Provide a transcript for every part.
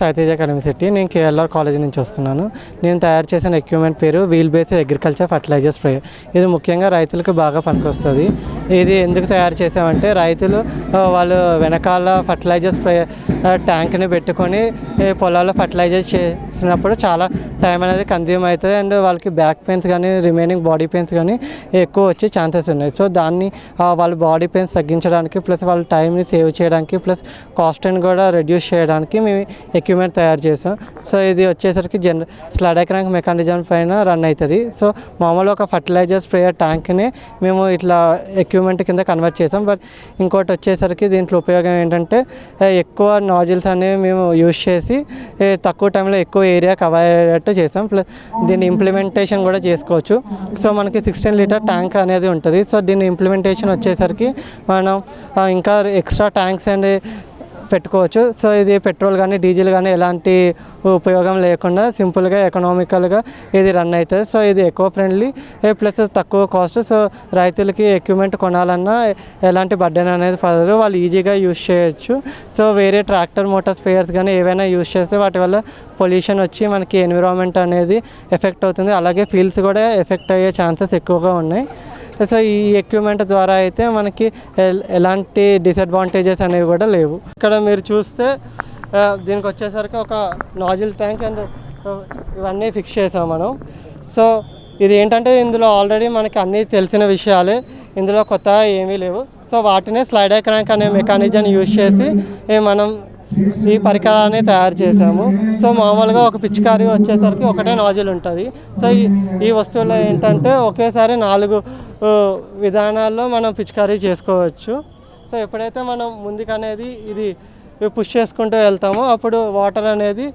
Sai Teja city నేను KLR college నుంచి వస్తున్నాను. నేను తయారు చేసిన ఎక్విప్మెంట్ పేరు wheel based agriculture fertiliser spray ఇది ముఖ్యంగా రైతులకు బాగా పనికొస్తుంది. ఇది ఎందుకు తయారు చేసామంటే రైతులు వాళ్ళు వెనకాల ఫర్టిలైజర్ స్ప్రే ట్యాంక్ని పెట్టుకొని పొలాల్లో ఫర్టిలైజర్ చేసినప్పుడు చాలా టైం అనేది కన్జ్యూమ్ అవుతుంది. అండ్ వాళ్ళకి బ్యాక్ పెయిన్స్ కానీ రిమైనింగ్ బాడీ పెయిన్స్ కానీ ఎక్కువ వచ్చే ఛాన్సెస్ ఉన్నాయి. సో దాన్ని వాళ్ళ బాడీ పెయిన్స్ తగ్గించడానికి ప్లస్ వాళ్ళ టైంని సేవ్ చేయడానికి ప్లస్ కాస్ట్ని కూడా రెడ్యూస్ చేయడానికి మేము ఎక్విప్మెంట్ తయారు చేసాం. సో ఇది వచ్చేసరికి జనరల్ స్లడైక్రాంక్ మెకానిజం పైన రన్ అవుతుంది. సో మామూలు ఒక ఫర్టిలైజర్ స్ప్రేయర్ ట్యాంక్ని మేము ఇట్లా ఎక్విప్మెంట్ కింద కన్వర్ట్ చేసాం. బట్ ఇంకోటి వచ్చేసరికి దీంట్లో ఉపయోగం ఏంటంటే ఎక్కువ నాజిల్స్ అనేవి మేము యూజ్ చేసి తక్కువ టైంలో ఎక్కువ ఏరియా కవర్ అయ్యేటట్టు చేసాం. ప్లస్ దీన్ని ఇంప్లిమెంటేషన్ కూడా చేసుకోవచ్చు. సో మనకి సిక్స్టీన్ లీటర్ ట్యాంక్ అనేది ఉంటుంది. సో దీని ఇంప్లిమెంటేషన్ వచ్చేసరికి మనం ఇంకా ఎక్స్ట్రా ట్యాంక్స్ అండ్ పెట్టుకోవచ్చు. సో ఇది పెట్రోల్ కానీ డీజిల్ కానీ ఎలాంటి ఉపయోగం లేకుండా సింపుల్గా ఎకనామికల్గా ఇది రన్ అవుతుంది. సో ఇది ఎక్కువ ఫ్రెండ్లీ ప్లస్ తక్కువ కాస్ట్. సో రైతులకి ఎక్విప్మెంట్ కొనాలన్నా ఎలాంటి బడ్డెన్ అనేది పడదు. వాళ్ళు ఈజీగా యూజ్ చేయొచ్చు. సో వేరే ట్రాక్టర్ మోటార్ స్పేయర్స్ కానీ ఏవైనా యూజ్ చేస్తే వాటి వల్ల పొల్యూషన్ వచ్చి మనకి ఎన్విరాన్మెంట్ అనేది ఎఫెక్ట్ అవుతుంది. అలాగే ఫీల్డ్స్ కూడా ఎఫెక్ట్ అయ్యే ఛాన్సెస్ ఎక్కువగా ఉన్నాయి. సో ఈ ఎక్విప్మెంట్ ద్వారా అయితే మనకి ఎలాంటి డిసడ్వాంటేజెస్ అనేవి కూడా లేవు. ఇక్కడ మీరు చూస్తే దీనికి వచ్చేసరికి ఒక నాజిల్ ట్యాంక్ అండ్ ఇవన్నీ ఫిక్స్ చేసాం మనం. సో ఇది ఏంటంటే ఇందులో ఆల్రెడీ మనకి అన్నీ తెలిసిన విషయాలే. ఇందులో కొత్త ఏమీ లేవు. సో వాటినే స్లైడర్ క్రాంక్ అనే మెకానిజాన్ని యూజ్ చేసి మనం ఈ పరికరాన్ని తయారు చేసాము సో మామూలుగా ఒక పిచికారి వచ్చేసరికి ఒకటే నాజిల్ ఉంటుంది. సో ఈ వస్తువులో ఏంటంటే ఒకేసారి నాలుగు విధానాల్లో మనం పిచికారీ చేసుకోవచ్చు. సో ఎప్పుడైతే మనం ముందుకనేది ఇది పుష్ చేసుకుంటూ వెళ్తామో అప్పుడు వాటర్ అనేది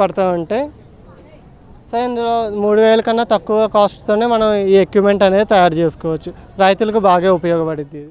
పడుతూ ఉంటాయి. సో ఇందులో మూడు వేల కన్నా తక్కువ కాస్ట్తోనే మనం ఈ ఎక్విప్మెంట్ అనేది తయారు చేసుకోవచ్చు. రైతులకు బాగా ఉపయోగపడుద్ది